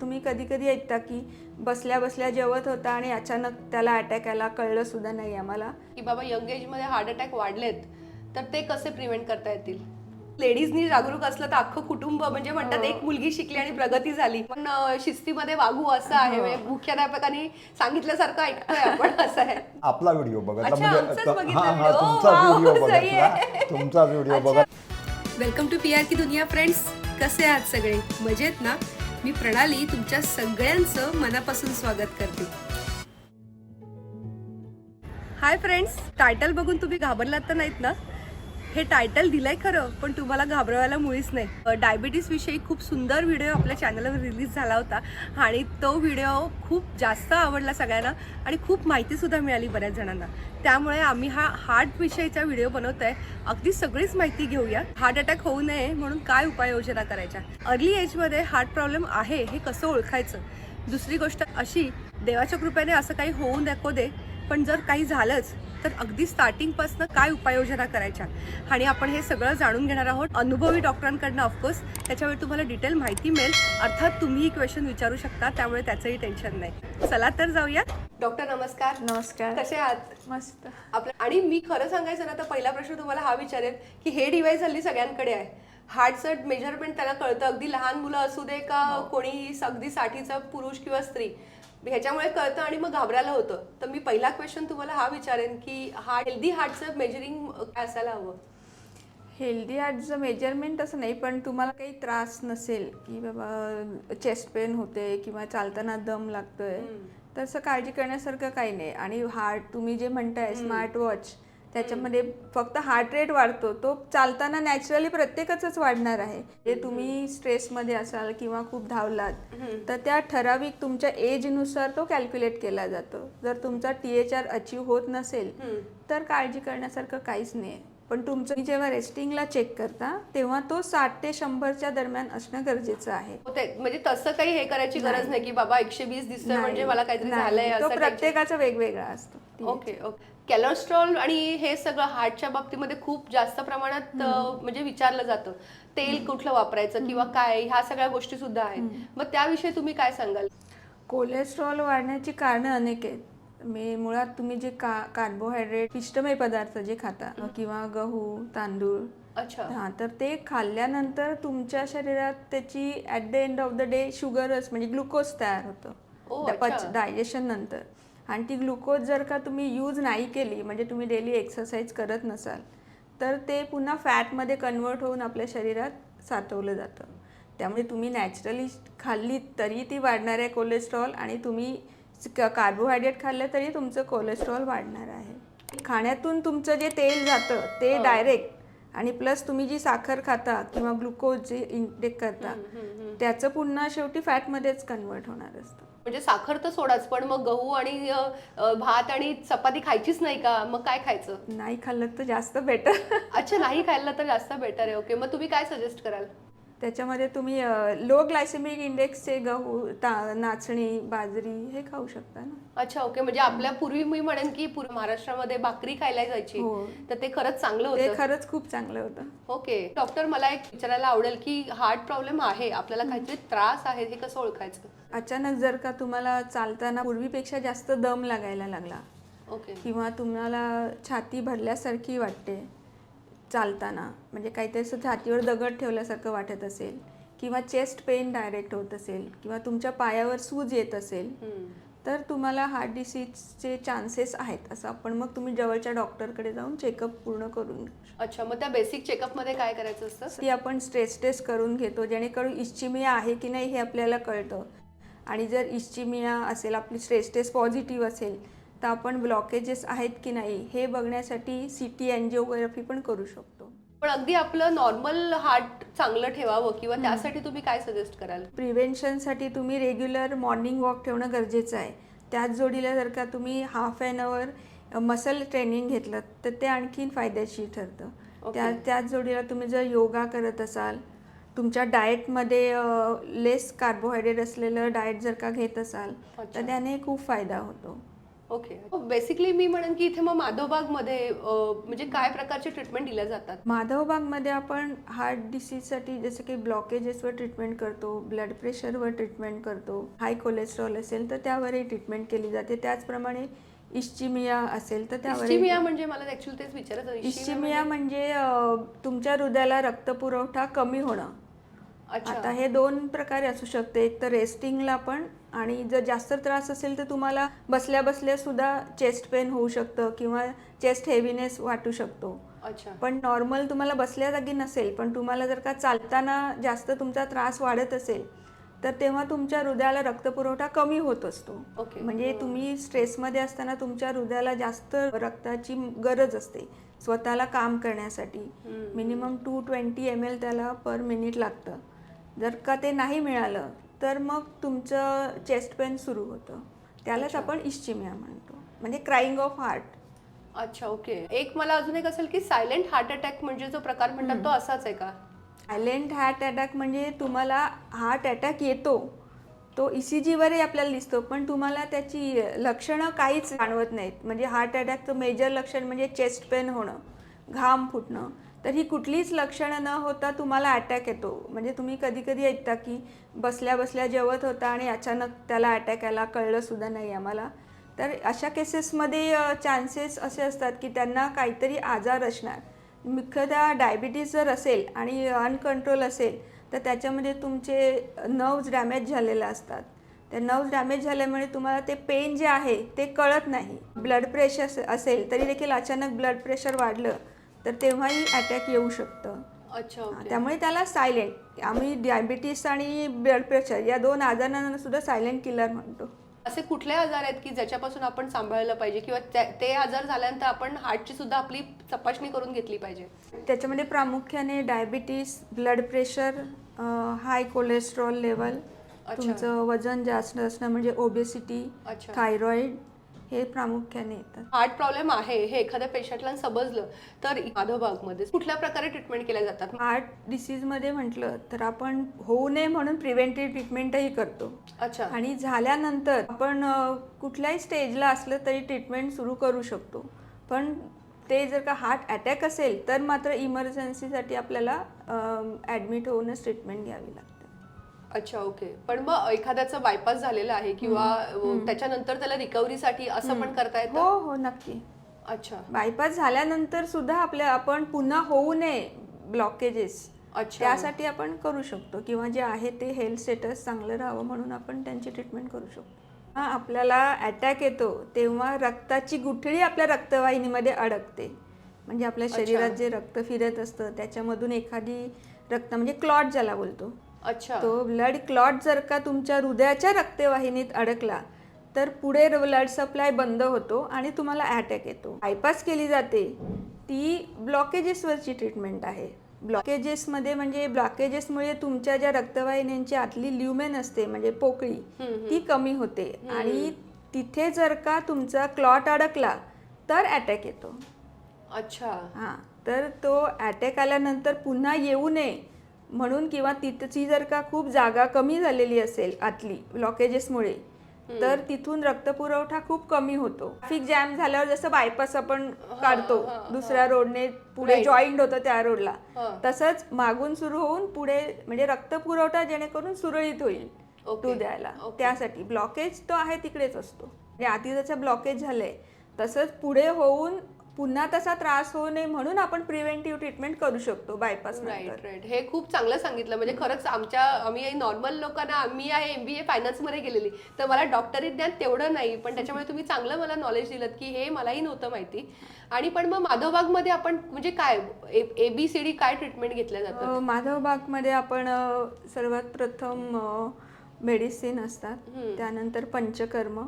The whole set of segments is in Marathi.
तुम्ही कधी कधी ऐकता की बसल्या बसल्या जेवत होता आणि अचानक त्याला अटॅक आला कळलं सुद्धा नाही आम्हाला. की बाबा यंग एजमध्ये हार्ट अटॅक वाढलेत तर ते कसे प्रिव्हेंट करता येतील? लेडीजनी जागरूक असलं तर अख्खं कुटुंब म्हणजे म्हणतात एक मुलगी शिकली आणि प्रगती झाली. पण शिस्तीमध्ये वागू असं आहे म्हणजे मुख्याध्यापकांनी सांगितल्यासारखं ऐकतोय आपण असं आहे. आपला व्हिडिओ बघितला अच्छा, आमचाच त- बघितला हा हा video. तुमचा वाव, व्हिडिओ सही बघितला आहे. तुमचा व्हिडिओ बघा. वेलकम टू पी आर की दुनिया फ्रेंड्स कसे आहात सगळे? मजेत ना? मी प्रणाली तुमच्या सगळ्यांचं मनापासून स्वागत करते. हाय फ्रेंड्स टायटल बघून तुम्ही घाबरलात तर नाहीत ना? हे टायटल दिलंय खरं पण तुम्हाला घाबरवायला मुळीच नाही. डायबिटीस विषयी खूप सुंदर व्हिडिओ आपल्या चॅनलवर रिलीज झाला होता आणि तो व्हिडिओ खूप जास्त आवडला सगळ्यांना आणि खूप माहितीसुद्धा मिळाली बऱ्याच जणांना. त्यामुळे आम्ही हा हार्ट विषयीचा व्हिडिओ बनवत आहे अगदी सगळीच माहिती घेऊया. हार्ट अटॅक होऊ नये म्हणून काय उपाययोजना करायच्या? अर्ली एजमध्ये हार्ट प्रॉब्लेम आहे हे कसं ओळखायचं? दुसरी गोष्ट अशी देवाच्या कृपेने असं काही होऊ नको दे पण जर काही झालंच तर अगदी स्टार्टिंगपासून काय उपाययोजना करायच्या? आणि आपण हे सगळं जाणून घेणार आहोत. अनुभवी डॉक्टरांकडनं ऑफकोर्स त्याच्यावेळी तुम्हाला डिटेल माहिती मिळेल. अर्थात तुम्हीही क्वेश्चन विचारू शकता त्यामुळे त्याचंही टेन्शन नाही. चला तर जाऊया डॉक्टर नमस्कार. नमस्कार. कसे आहात? मस्त. आपल्या आणि मी खरं सांगायचं ना तर पहिला प्रश्न तुम्हाला हा विचारेल की हे डिव्हाइस हल्ली सगळ्यांकडे आहे. हार्टचं मेजरमेंट त्यांना कळतं. अगदी लहान मुलं असू दे का कोणी अगदी साठीचा पुरुष किंवा स्त्री. ह्याच्यामुळे कळतं आणि मग घाबरायला होतं. तर मी पहिला क्वेश्चन तुम्हाला हा विचारेन की हार्ट हेल्दी हार्टचं मेजरिंग काय असायला हवं. हेल्दी हार्टचं मेजरमेंट असं नाही पण तुम्हाला काही त्रास नसेल की बाबा चेस्ट पेन होते किंवा चालताना दम लागतोय तसं काळजी करण्यासारखं काही नाही. आणि हार्ट तुम्ही जे म्हणताय स्मार्ट वॉच त्याच्यामध्ये फक्त हार्ट रेट वाढतो. तो चालताना नॅचरली प्रत्येकाचंच वाढणार आहे. जे तुम्ही स्ट्रेसमध्ये असाल किंवा खूप धावलात तर त्या ठराविक तुमच्या एजनुसार तो कॅल्क्युलेट केला जातो. जर तुमचा टी एच आर अचीव होत नसेल तर काळजी करण्यासारखं काहीच नाही. पण तुमचं जेव्हा रेस्टिंगला चेक करता तेव्हा तो साठ ते शंभरच्या दरम्यान असणं गरजेचं आहे. होते म्हणजे तसं काही हे करायची गरज नाही. की बाबा एकशे वीस दिसतोय म्हणजे मला काहीतरी झालंय तो प्रत्येकाचा वेगवेगळा असतो. Okay okay. कॅलेस्ट्रॉल आणि हे सगळं हार्टच्या बाबतीमध्ये खूप जास्त प्रमाणात म्हणजे विचारलं जातं. तेल कुठलं वापरायचं किंवा काय ह्या सगळ्या गोष्टी सुद्धा आहेत. मग त्याविषयी तुम्ही काय सांगाल? कोलेस्ट्रॉल वाढण्याची कारणं अनेक आहेत. मी मुळात तुम्ही जे का कार्बोहायड्रेट पिष्टमय पदार्थ जे खाता किंवा गहू तांदूळ अच्छा. हा तर ते खाल्ल्यानंतर तुमच्या शरीरात त्याची at the end of the day शुगरच म्हणजे ग्लुकोज तयार होतं. पच. डायजेशन नंतर. आणि ती ग्लुकोज जर का तुम्ही यूज नाही केली म्हणजे तुम्ही डेली एक्सरसाइज करत नसाल तर ते पुन्हा फॅटमध्ये कन्वर्ट होऊन आपल्या शरीरात साठवलं जातं. त्यामुळे तुम्ही नॅचरली खाल्ली तरी ती वाढणार आहे कोलेस्ट्रॉल आणि तुम्ही कार्बोहायड्रेट खाल्लं तरी तुमचं कोलेस्ट्रॉल वाढणार आहे. खाण्यातून तुमचं जे तेल जातं ते डायरेक्ट आणि प्लस तुम्ही जी साखर खाता किंवा ग्लुकोज जे इंटेक करता त्याचं पुन्हा शेवटी फॅटमध्येच कन्वर्ट होणार असतं. म्हणजे साखर तर सोडाच पण मग गहू आणि भात आणि चपाती खायचीच नाही का? मग काय खायचं? नाही खाल्लं तर जास्त बेटर अच्छा नाही खायला तर जास्त बेटर आहे. ओके मग तुम्ही काय सजेस्ट कराल? त्याच्यामध्ये तुम्ही लो ग्लायसेमिक इंडेक्सचे गहू ता नाचणी बाजरी हे खाऊ शकता ना? अच्छा ओके. म्हणजे आपल्या पूर्वी मी म्हणेन की पूर्व महाराष्ट्रामध्ये भाकरी खायला जायची हो. तर ते खरंच चांगलं होतं. खरंच खूप चांगलं होतं. ओके. डॉक्टर मला एक विचारायला आवडेल की हार्ट प्रॉब्लेम आहे आपल्याला काहीतरी त्रास आहे हे कसं ओळखायचं? अचानक जर का तुम्हाला चालताना पूर्वीपेक्षा जास्त दम लागायला लागला ओके. किंवा तुम्हाला छाती भरल्यासारखी वाटते चालताना म्हणजे काहीतरी असं छातीवर दगड ठेवल्यासारखं वाटत असेल किंवा चेस्ट पेन डायरेक्ट होत असेल किंवा तुमच्या पायावर सूज येत असेल तर तुम्हाला हार्ट डिसीजचे चान्सेस आहेत असं आपण मग तुम्ही जवळच्या डॉक्टरकडे जाऊन चेकअप पूर्ण करून. अच्छा मग त्या बेसिक चेकअपमध्ये काय करायचं असतं? ती आपण स्ट्रेस टेस्ट करून घेतो जेणेकरून इश्चिमिया आहे की नाही हे आपल्याला कळतं. आणि जर इश्चिमिया असेल आपली स्ट्रेस टेस्ट पॉझिटिव्ह असेल तर आपण ब्लॉकेजेस आहेत की नाही हे बघण्यासाठी सी टी अँजिओग्राफी पण करू शकतो. पण अगदी आपलं नॉर्मल हार्ट चांगलं ठेवावं किंवा त्यासाठी तुम्ही काय सजेस्ट कराल? प्रिव्हेन्शनसाठी तुम्ही रेग्युलर मॉर्निंग वॉक ठेवणं गरजेचं आहे. त्याच जोडीला जर का तुम्ही half an hour muscle training घेतलं तर ते आणखीन फायदेशीर ठरतं. त्या त्याच जोडीला तुम्ही जर योगा करत असाल तुमच्या डाएटमध्ये लेस कार्बोहायड्रेट असलेलं डाएट जर का घेत असाल तर त्याने खूप फायदा होतो. ओके बेसिकली मी म्हणेन की इथे मग माधवबागमध्ये म्हणजे काय प्रकारचे ट्रीटमेंट दिल्या जातात? माधवबागमध्ये आपण हार्ट डिसीजसाठी जसं की ब्लॉकेजेसवर ट्रीटमेंट करतो ब्लड प्रेशरवर ट्रीटमेंट करतो हाय कोलेस्ट्रॉल असेल तर त्यावरही ट्रीटमेंट केली जाते. त्याचप्रमाणे इश्चिमिया असेल तर त्यावरही इस्चिमिया म्हणजे मला ऍक्च्युअली तेच विचारायचं. होतं. इश्चिमिया म्हणजे अं, तुमच्या हृदयाला रक्तपुरवठा कमी होणं. आता हे दोन प्रकारे असू शकते. एक तर रेस्टिंगला पण आणि जर जास्त त्रास असेल तर तुम्हाला बसल्या बसल्या सुद्धा चेस्ट पेन होऊ शकतं किंवा चेस्ट हेवीनेस वाटू शकतो. अच्छा. पण नॉर्मल तुम्हाला बसल्या जागी नसेल पण तुम्हाला जर का चालताना जास्त तुमचा त्रास वाढत असेल तर तेव्हा तुमच्या हृदयाला रक्तपुरवठा कमी होत असतो. ओके. म्हणजे तुम्ही स्ट्रेसमध्ये असताना तुमच्या हृदयाला जास्त रक्ताची गरज असते स्वतःला काम करण्यासाठी. Minimum two twenty M L त्याला पर मिनिट लागतं. जर का ते नाही मिळालं तर मग तुमचं चेस्ट पेन सुरू होतं. त्यालाच आपण इश्चिमिया म्हणतो. म्हणजे क्राईंग ऑफ हार्ट अच्छा ओके. एक मला अजून एक असेल की सायलेंट हार्ट अटॅक म्हणजे जो प्रकार म्हणतात तो असाच आहे का? सायलेंट हार्ट अटॅक म्हणजे तुम्हाला हार्ट अटॅक येतो. तो ई सी जीवरही आपल्याला दिसतो पण तुम्हाला त्याची लक्षणं काहीच जाणवत नाहीत. म्हणजे हार्ट अटॅकचं मेजर लक्षण म्हणजे चेस्ट पेन होणं घाम फुटणं. तर ही कुठलीच लक्षणं न होता तुम्हाला अटॅक येतो. म्हणजे तुम्ही कधी कधी ऐकता की बसल्या बसल्या जेवत होता आणि अचानक त्याला अटॅक यायला कळलंसुद्धा नाही आम्हाला. तर अशा केसेसमध्ये चान्सेस असे असतात की त्यांना काहीतरी आजार असणार. मुख्यतः डायबिटीज जर असेल आणि अनकंट्रोल असेल तर त्याच्यामध्ये तुमचे नर्व्ज डॅमेज झालेले असतात. त्या नर्व्ज डॅमेज झाल्यामुळे तुम्हाला ते पेन जे आहे ते कळत नाही. ब्लड प्रेशर असेल तरी देखील अचानक ब्लड प्रेशर वाढलं तर तेव्हाही अटॅक येऊ शकतं अच्छा त्यामुळे त्याला सायलेंट आम्ही डायबिटीस आणि ब्लड प्रेशर या दोन आजारांना सुद्धा सायलेंट किलर म्हणतो असे कुठले आजार आहेत की ज्याच्यापासून आपण सांभाळलं पाहिजे किंवा ते आजार झाल्यानंतर आपण हार्टची सुद्धा आपली तपासणी करून घेतली पाहिजे त्याच्यामध्ये प्रामुख्याने diabetes blood pressure high cholesterol level. तुमचं वजन जास्त असणं म्हणजे ओबेसिटी अच्छा. हे प्रामुख्याने येतात हार्ट प्रॉब्लेम आहे हे एखाद्या पेशंटला समजलं तर माधवबागमध्ये कुठल्या प्रकारे ट्रीटमेंट केल्या जातात? हार्ट डिसीजमध्ये म्हटलं तर आपण होऊ नये म्हणून प्रिव्हेंटिव्ह ट्रीटमेंटही करतो. अच्छा. आणि झाल्यानंतर आपण कुठल्याही स्टेजला असलं तरी ट्रीटमेंट सुरू करू शकतो. पण ते जर का हार्ट अटॅक असेल तर मात्र इमर्जन्सीसाठी आपल्याला ॲडमिट होऊनच ट्रीटमेंट घ्यावी लागते. अच्छा ओके पण मग एखाद्याचं बायपास झालेलं आहे किंवा त्याच्यानंतर त्याला रिकव्हरीसाठी असं पण करता हो येतं? हो नक्की. अच्छा. बायपास झाल्यानंतर सुद्धा आपल्या आपण पुन्हा होऊ नये ब्लॉकेजेस अच्छा. त्यासाठी आपण करू शकतो. किंवा जे आहे ते हेल्थ स्टेटस चांगलं राहावं म्हणून आपण त्यांची ट्रीटमेंट करू शकतो. हा आपल्याला अटॅक येतो तेव्हा रक्ताची गुठळी आपल्या रक्तवाहिनीमध्ये अडकते. म्हणजे आपल्या. शरीरात जे रक्त फिरत असतं त्याच्यामधून एखादी रक्त म्हणजे क्लॉट ज्याला बोलतो अच्छा. तो ब्लड क्लॉट जर का तुमच्या हृदयाच्या रक्तवाहिनीत अडकला तर पुढे ब्लड सप्लाय बंद होतो आणि तुम्हाला अटॅक येतो. बायपास केली जाते. ती ब्लॉकेजेसवरची ट्रीटमेंट आहे. ब्लॉकेजेसमध्ये म्हणजे ब्लॉकेजेसमुळे तुमच्या ज्या रक्तवाहिन्यांची आतली ल्युमेन असते म्हणजे पोकळी ती कमी होते. आणि तिथे जर का तुमचा क्लॉट अडकला तर अटॅक येतो. अच्छा. हां तर तो अटॅक आल्यानंतर पुन्हा येऊ नये. म्हणून किंवा तिथची जर का खूप जागा कमी झालेली असेल आतली ब्लॉकेजेसमुळे तर तिथून रक्तपुरवठा खूप कमी होतो ट्रॅफिक जॅम झाल्यावर जसं बायपास आपण काढतो दुसऱ्या रोडने पुढे. जॉईंट होतं त्या रोडला. तसंच मागून सुरू होऊन पुढे म्हणजे रक्तपुरवठा जेणेकरून सुरळीत होईल. हृदयाला Okay. त्यासाठी ब्लॉकेज तो आहे तिकडेच असतो म्हणजे आधी त्याचा ब्लॉकेज झालंय तसंच पुढे होऊन पुन्हा तसा त्रास होऊ नये म्हणून आपण प्रिव्हेंटिव्ह ट्रीटमेंट करू शकतो बायपास राईट राईट हे खूप चांगलं सांगितलं. म्हणजे खरंच आमच्या आम्ही नॉर्मल लोकांना मी आहे एम बी ए फायनान्समध्ये गेलेली. तर मला डॉक्टरी ज्ञान तेवढं नाही पण त्याच्यामुळे तुम्ही चांगलं मला नॉलेज दिलं की हे मलाही नव्हतं माहिती. आणि पण मग माधवबागमध्ये आपण म्हणजे काय ए बी सी डी काय ट्रीटमेंट घेतल्या जातात? माधवबागमध्ये आपण सर्वात प्रथम मेडिसिन असतात. त्यानंतर पंचकर्म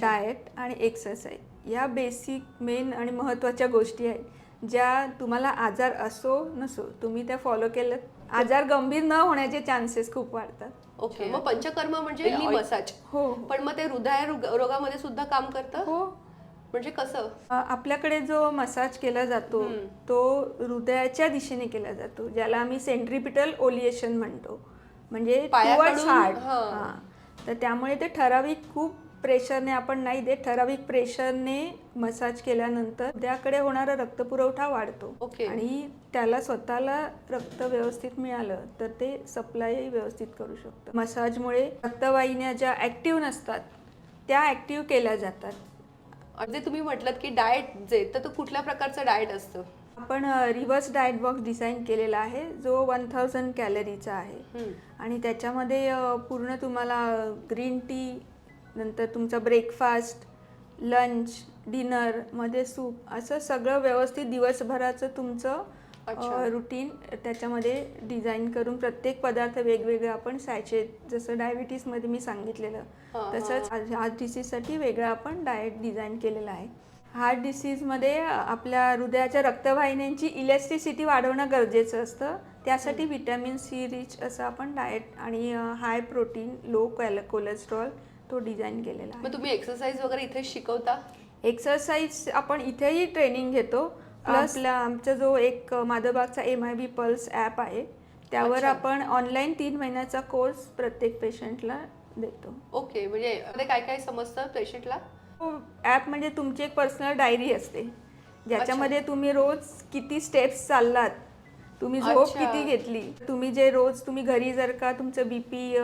डाएट आणि एक्सरसाइज या बेसिक मेन आणि महत्त्वाच्या गोष्टी आहेत. ज्या तुम्हाला आजार असो नसो तुम्ही त्या फॉलो केलं आजार गंभीर न होण्याचे चान्सेस खूप वाढतात. ओके मग पंचकर्म म्हणजे मसाज हो. पण मग ते हृदय रोग- रोगामध्ये सुद्धा काम करतं? हो. म्हणजे कसं? आपल्याकडे जो मसाज केला जातो तो हृदयाच्या दिशेने केला जातो ज्याला आम्ही सेंट्रिपिटल ओलिएशन म्हणतो. म्हणजे पायाकडून, हार्ट हा. तर त्यामुळे ते ठराविक खूप प्रेशरने आपण नाही देत ठराविक प्रेशरने मसाज केल्यानंतर हृदयाकडे होणारा रक्तपुरवठा वाढतो. ओके. आणि त्याला स्वतःला रक्त व्यवस्थित मिळालं तर ते सप्लायही व्यवस्थित करू शकतं. मसाजमुळे रक्तवाहिन्या ज्या ॲक्टिव्ह नसतात त्या ॲक्टिव्ह केल्या जातात. म्हणजे तुम्ही म्हटलं की डाएट जे तर तो कुठल्या प्रकारचं डाएट असतं? आपण रिव्हर्स डाएट बॉक्स डिझाईन केलेला आहे जो वन थाउजंड कॅलरीचा आहे. हम्म. आणि त्याच्यामध्ये अ, पूर्ण तुम्हाला ग्रीन टी नंतर तुमचा ब्रेकफास्ट लंच डिनरमध्ये सूप असं सगळं व्यवस्थित दिवसभराचं तुमचं. रुटीन त्याच्यामध्ये डिझाईन करून प्रत्येक पदार्थ वेगवेगळे आपण सॅचे जसं डायबिटीसमध्ये मी सांगितलेलं तसंच हार्ट डिसीजसाठी वेगळं आपण डाएट डिझाईन केलेलं आहे. हार्ट डिसीजमध्ये आपल्या हृदयाच्या रक्तवाहिन्यांची इलेस्टिसिटी वाढवणं गरजेचं असतं. त्यासाठी व्हिटॅमिन सी रिच असं आपण डाएट आणि high protein low cal cholesterol तो डिझाईन केलेला आहे. मग तुम्ही एक्सरसाइज वगैरे इथे शिकवता? एक्सरसाइज आपण इथेही ट्रेनिंग घेतो. प्लस आमचा जो एक माधवबागचा M I B pulse app आहे त्यावर. आपण ऑनलाईन तीन महिन्याचा कोर्स प्रत्येक पेशंटला देतो. ओके म्हणजे काय काय समजतं पेशंटला ॲप म्हणजे तुमची एक पर्सनल डायरी असते. ज्याच्यामध्ये तुम्ही रोज किती स्टेप्स चाललात तुम्ही झोप अच्छा. किती घेतली तुम्ही जे रोज तुम्ही घरी जर का तुमचं बीपी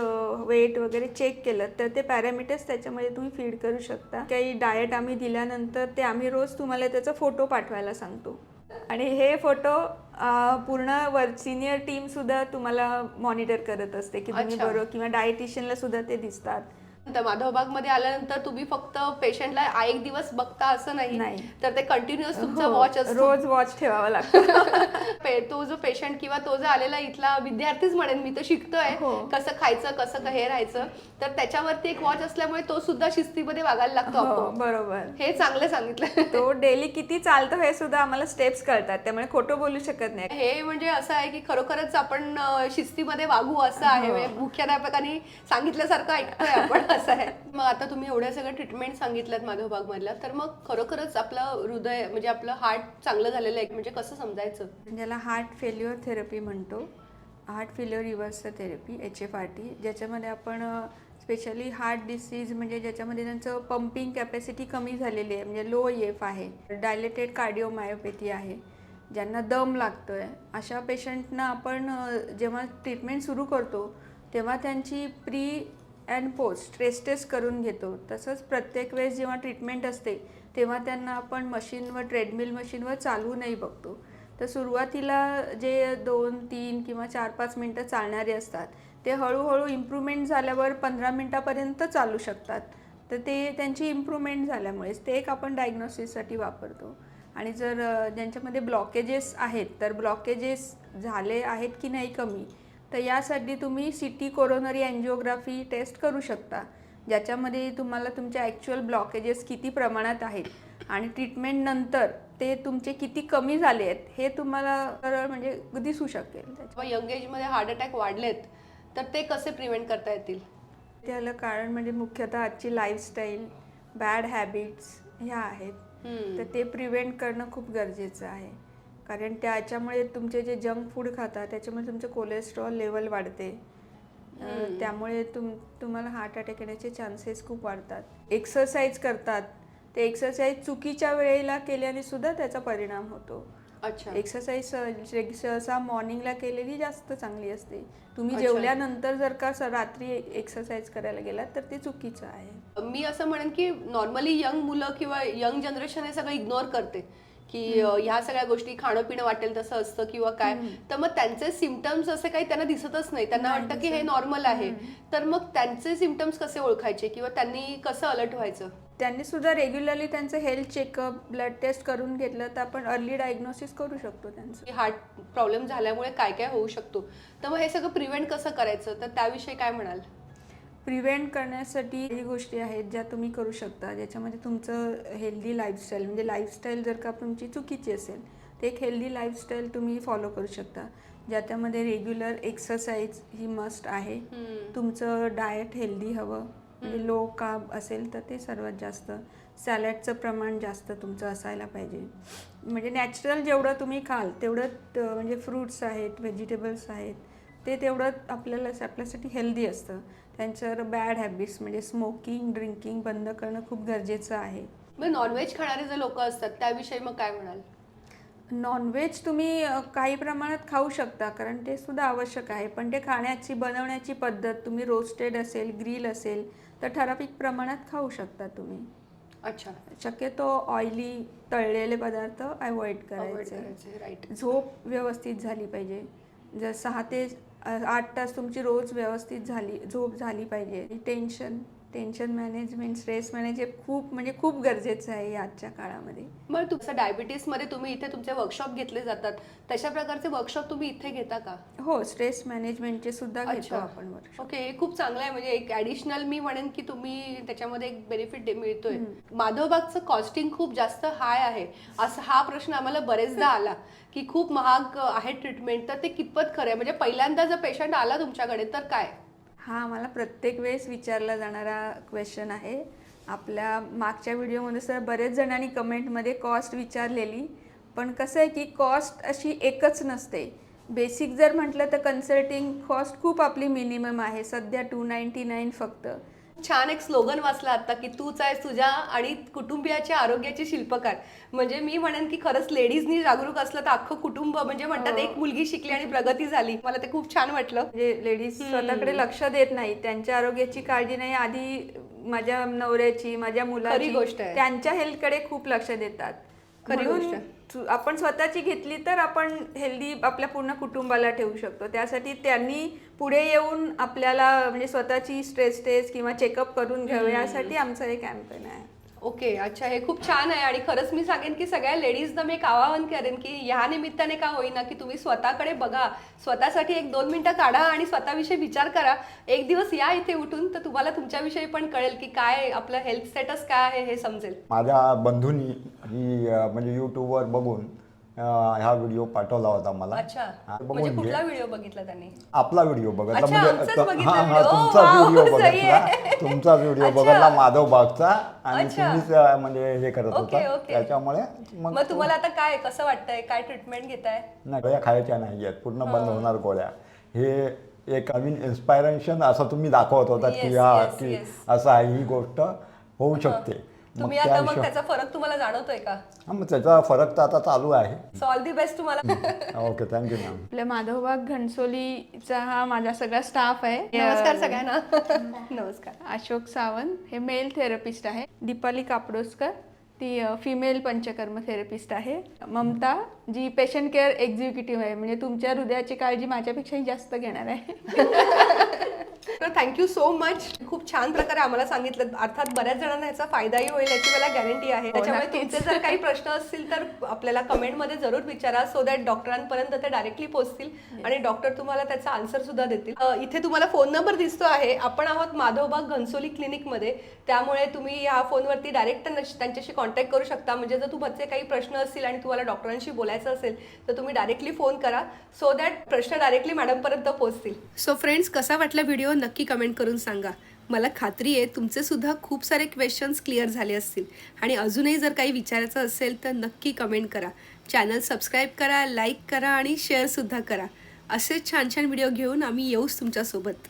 वेट वगैरे चेक केलं तर ते पॅरामीटर्स त्याच्यामध्ये तुम्ही फीड करू शकता काही डाएट आम्ही दिल्यानंतर ते आम्ही रोज तुम्हाला त्याचा फोटो पाठवायला सांगतो आणि हे फोटो पूर्ण वर सिनियर टीम सुद्धा तुम्हाला मॉनिटर करत असते की तुम्ही अच्छा. बरोबर किंवा डायटिशियनला सुद्धा ते दिसतात तर माधवबागमध्ये आल्यानंतर तुम्ही फक्त पेशंटला एक दिवस बघता असं नाही. नाही. तर ते कंटिन्युअस तुमचा हो, वॉच असतो. रोज वॉच ठेवावा लागतो. तो जो पेशंट किंवा तो जो आलेला इथला विद्यार्थीच म्हणेन मी तो शिकतोय. हो. कसं खायचं कसं हे राहायचं. तर त्याच्यावरती एक वॉच असल्यामुळे तो सुद्धा शिस्तीमध्ये वागायला लागतो हो. बरोबर. हे चांगलं सांगितलं. तो डेली किती चालतो हे सुद्धा आम्हाला स्टेप्स कळतात. त्यामुळे खोटं बोलू शकत नाही. हे म्हणजे असं आहे की खरोखरच आपण शिस्तीमध्ये वागू असं आहे. मुख्याध्यापकांनी सांगितल्यासारखं ऐकतोय आपण. असं आहे. मग आता तुम्ही एवढ्या सगळ्या ट्रीटमेंट सांगितल्यात माधवबाग मधल्या तर मग खरोखरच आपलं हृदय म्हणजे आपलं हार्ट चांगलं झालेलं आहे म्हणजे कसं समजायचं? ज्याला हार्ट फेल्युअर थेरपी म्हणतो heart failure reverse therapy H F R T ज्याच्यामध्ये आपण स्पेशली हार्ट डिसीज म्हणजे ज्याच्यामध्ये त्यांचं पंपिंग कॅपॅसिटी कमी झालेली आहे म्हणजे लो एफ आहे डायलेटेड कार्डिओमायोपॅथी आहे ज्यांना दम लागतो आहे अशा पेशंटना आपण जेव्हा ट्रीटमेंट सुरू करतो तेव्हा त्यांची pre and post stress test करून घेतो. तसंच प्रत्येक वेळेस जेव्हा ट्रीटमेंट असते तेव्हा त्यांना आपण मशीनवर ट्रेडमिल मशीनवर चालवूनही बघतो. तर सुरुवातीला जे दोन तीन किंवा चार पाच मिनटं चालणारे असतात ते हळूहळू इम्प्रूव्हमेंट झाल्यावर पंधरा मिनटापर्यंत चालू शकतात. तर ते त्यांची इम्प्रूव्हमेंट झाल्यामुळेच ते एक आपण डायग्नोसिससाठी वापरतो. आणि जर ज्यांच्यामध्ये ब्लॉकेजेस आहेत तर ब्लॉकेजेस झाले आहेत की नाही कमी तर यासाठी तुम्ही सिटी कोरोनरी अँजिओग्राफी टेस्ट करू शकता. ज्याच्यामध्ये तुम्हाला तुमच्या ॲक्च्युअल ब्लॉकेजेस किती प्रमाणात आहेत आणि ट्रीटमेंट नंतर ते तुमचे किती कमी झाले आहेत हे तुम्हाला सरळ म्हणजे दिसू शकेल. त्याच्या यंग एजमध्ये हार्ट अटॅक वाढलेत तर ते कसे प्रिव्हेंट करता येतील? त्याला कारण म्हणजे मुख्यतः आजची लाईफस्टाईल बॅड हॅबिट्स ह्या आहेत. तर ते प्रिव्हेंट करणं खूप गरजेचं आहे. कारण त्याच्यामुळे तुमचे जे जंक फूड खाता त्याच्यामुळे तुमचं कोलेस्ट्रॉल लेवल वाढते. त्यामुळे तुम तुम्हाला हार्ट अटॅक येण्याचे चान्सेस खूप वाढतात. एक्सरसाइज करतात. ते एक्सरसाइज चुकीच्या वेळेला केल्याने सुद्धा त्याचा परिणाम होतो. अच्छा. एक्सरसाइज सहसा मॉर्निंगला केलेली जास्त चांगली असते. तुम्ही. जेवल्यानंतर जर का रात्री एक्सरसाइज करायला गेलात तर ते चुकीचं आहे. मी असं म्हणेन की नॉर्मली यंग मुलं किंवा यंग जनरेशन हे सगळं इग्नोर करते. की ह्या सगळ्या गोष्टी खाणं पिणं वाटेल तसं असतं किंवा काय. तर मग त्यांचे सिमटम्स असे काही त्यांना दिसतच नाही. त्यांना वाटतं की हे. नॉर्मल आहे. तर मग त्यांचे सिमटम्स कसे ओळखायचे किंवा त्यांनी कसं अलर्ट व्हायचं? त्यांनी सुद्धा रेग्युलरली त्यांचं हेल्थ चेकअप ब्लड टेस्ट करून घेतलं तर आपण अर्ली डायग्नोसिस करू शकतो त्यांचं. हार्ट प्रॉब्लेम झाल्यामुळे काय काय होऊ शकतो. तर मग हे सगळं प्रिव्हेंट कसं करायचं? तर त्याविषयी काय म्हणाल? प्रिव्हेंट करण्यासाठी काही गोष्टी आहेत ज्या तुम्ही करू शकता ज्याच्यामध्ये तुमचं हेल्दी लाईफस्टाईल म्हणजे लाईफस्टाईल जर का तुमची चुकीची असेल तर एक हेल्दी लाईफस्टाईल तुम्ही फॉलो करू शकता. ज्याच्यामध्ये रेग्युलर एक्सरसाइज ही मस्ट आहे. तुमचं डाएट हेल्दी हवं. म्हणजे लो काब असेल तर ते सर्वात जास्त. सॅलडचं प्रमाण जास्त तुमचं असायला पाहिजे. म्हणजे नॅचरल जेवढं तुम्ही खाल तेवढं म्हणजे फ्रूट्स आहेत व्हेजिटेबल्स आहेत ते तेवढं आपल्याला आपल्यासाठी हेल्दी असतं. त्यांच्यावर बॅड हॅबिट्स म्हणजे स्मोकिंग ड्रिंकिंग बंद करणं खूप गरजेचं आहे. मग नॉनव्हेज खाणारे जे लोक असतात त्याविषयी मग काय म्हणाल? नॉनव्हेज तुम्ही काही प्रमाणात खाऊ शकता कारण ते सुद्धा आवश्यक आहे. पण ते खाण्याची बनवण्याची पद्धत तुम्ही रोस्टेड असेल ग्रिल असेल तर ठराविक प्रमाणात खाऊ शकता तुम्ही. अच्छा. शक्यतो ऑइली तळलेले पदार्थ अवॉइड करायचे. राईट झोप व्यवस्थित झाली पाहिजे. जर सहा ते आठ तास तुमची रोज व्यवस्थित झाली झोप झाली पाहिजे. Tension tension management stress manage हे खूप म्हणजे खूप गरजेचं आहे आजच्या काळामध्ये. मग तुमचं डायबिटीसमध्ये तुम्ही इथे तुमचे वर्कशॉप घेतले जातात तशा प्रकारचे वर्कशॉप तुम्ही इथे घेता का? हो स्ट्रेस मॅनेजमेंटचे सुद्धा घेतो. आपण वर्कशॉप ओके हे खूप चांगलं आहे म्हणजे एक ऍडिशनल मी म्हणेन की तुम्ही त्याच्यामध्ये एक बेनिफिट मिळतोय. माधवबागचं कॉस्टिंग खूप जास्त हाय आहे. असं हा प्रश्न आम्हाला बरेचदा आला की खूप महाग आहे ट्रीटमेंट तर ते कितपत खरं आहे? म्हणजे पहिल्यांदा जर पेशंट आला तुमच्याकडे तर काय? हा मला प्रत्येक वेळेस विचारला जाणारा क्वेश्चन आहे. आपल्या मागच्या व्हिडिओमध्ये सर बरेच जणांनी कमेंटमध्ये कॉस्ट विचारलेली. पण कसं आहे की कॉस्ट अशी एकच नसते. बेसिक जर म्हटलं तर कन्सल्टिंग कॉस्ट खूप आपली मिनिमम आहे. सध्या टू नाईन्टी नाईन फक्त. छान एक स्लोगन वाचला आता की तूच आहेस तुझ्या आणि कुटुंबियाच्या आरोग्याची शिल्पकार. म्हणजे मी म्हणेन की खरंच लेडीजनी जागरूक असलं तर अख्खं कुटुंब म्हणजे म्हणतात एक मुलगी शिकली आणि प्रगती झाली. मला ते खूप छान वाटलं. म्हणजे लेडीज स्वतःकडे लक्ष देत नाही त्यांच्या आरोग्याची काळजी नाही. आधी माझ्या नवऱ्याची माझ्या मुलाची गोष्ट आहे. त्यांच्या हेल्थकडे खूप लक्ष देतात. खरी गोष्ट आपण स्वतःची घेतली तर आपण हेल्दी आपल्या पूर्ण कुटुंबाला ठेवू शकतो. त्यासाठी त्यांनी पुढे येऊन आपल्याला म्हणजे स्वतःची स्ट्रेस टेस्ट किंवा चेकअप करून घ्यावे यासाठी आमचं हे कॅम्पेन आहे. ओके अच्छा हे खूप छान आहे आणि खरंच मी सांगेन की सगळ्या लेडीजना मी एक आवाहन करेन की ह्या निमित्ताने का होईना की तुम्ही स्वतःकडे बघा. स्वतःसाठी एक दोन मिनिटं काढा आणि स्वतःविषयी विचार करा. एक दिवस या इथे उठून तर तुम्हाला तुमच्याविषयी पण कळेल की काय आपलं हेल्थ स्टेटस काय आहे हे समजेल. माझ्या बंधूंनी ही म्हणजे यूट्यूबवर बघून अ, हा व्हिडिओ पाठवला होता मला. अच्छा. हा, म्हणजे बघून घे. कुठला व्हिडिओ बघितला त्यांनी? आपला व्हिडिओ बघितला अच्छा, आमचाच त- बघितला video. तुमचा Wow, व्हिडिओ सही बघितला. आहे. तुमचा व्हिडिओ अच्छा. बघितला माधव बागचा. आणि अच्छा. तुम्हीच अ, म्हणजे हे करत होता. त्याच्यामुळे मग तुम्हाला आता काय कसं वाटतंय? काय ट्रीटमेंट घेताय? नाही गोळ्या खायच्या नाही आहेत. पूर्ण बंद होणार गोळ्या. हे एक नवीन इन्स्पायरेशन असं तुम्ही दाखवत होता की Yes, हा yes, की yes. असं आहे ही गोष्ट होऊ शकते. तुम्ही आता मग त्याचा फरक तुम्हाला जाणवतोय का? हा, मग त्याचा फरक तर आता चालू आहे. सो ऑल दी बेस्ट तुम्हाला. ओके थँक्यू मॅम आपल्या माधवबाग घणसोलीचा हा माझा सगळा स्टाफ आहे. नमस्कार सगळ्यांना. नमस्कार. अशोक सावंत हे मेल थेरपिस्ट आहे. दीपाली कापडोसकर ती फिमेल पंचकर्म थेरपिस्ट आहे. Mamta ji patient care executive आहे. म्हणजे तुमच्या हृदयाची काळजी माझ्यापेक्षाही जास्त घेणार आहे. तर थँक्यू सो मच खूप छान प्रकारे आम्हाला सांगितलं. अर्थात बऱ्याच जणांना याचा फायदाही होईल याची मला गॅरंटी आहे. त्याच्यामुळे नक्कीच. तुमचे जर काही प्रश्न असतील तर आपल्याला कमेंटमध्ये जरूर विचारा सो दॅट डॉक्टरांपर्यंत ते डायरेक्टली पोहोचतील आणि डॉक्टर तुम्हाला त्याचा आन्सर सुद्धा देतील. इथे तुम्हाला फोन नंबर दिसतो आहे. आपण आहोत माधवबाग घनसोली क्लिनिकमध्ये त्यामुळे तुम्ही या फोनवरती डायरेक्ट त्यांच्याशी कॉन्टॅक्ट करू शकता. म्हणजे जर तुमचे काही प्रश्न असतील आणि तुम्हाला डॉक्टरांशी बोलायचं असेल तर तुम्ही डायरेक्टली फोन करा. सो दॅट प्रश्न डायरेक्टली मॅडमपर्यंत पोहोचतील. सो फ्रेंड्स कसा वाटला व्हिडिओ नक्की कमेंट करून सांगा. मला खात्री आहे तुमचेसुद्धा खूप सारे क्वेश्चन्स क्लिअर झाले असतील. आणि अजूनही जर काही विचारायचं असेल तर नक्की कमेंट करा. चॅनल सबस्क्राईब करा लाईक करा आणि शेअरसुद्धा करा. असेच छान छान व्हिडिओ घेऊन आम्ही येऊच तुमच्यासोबत.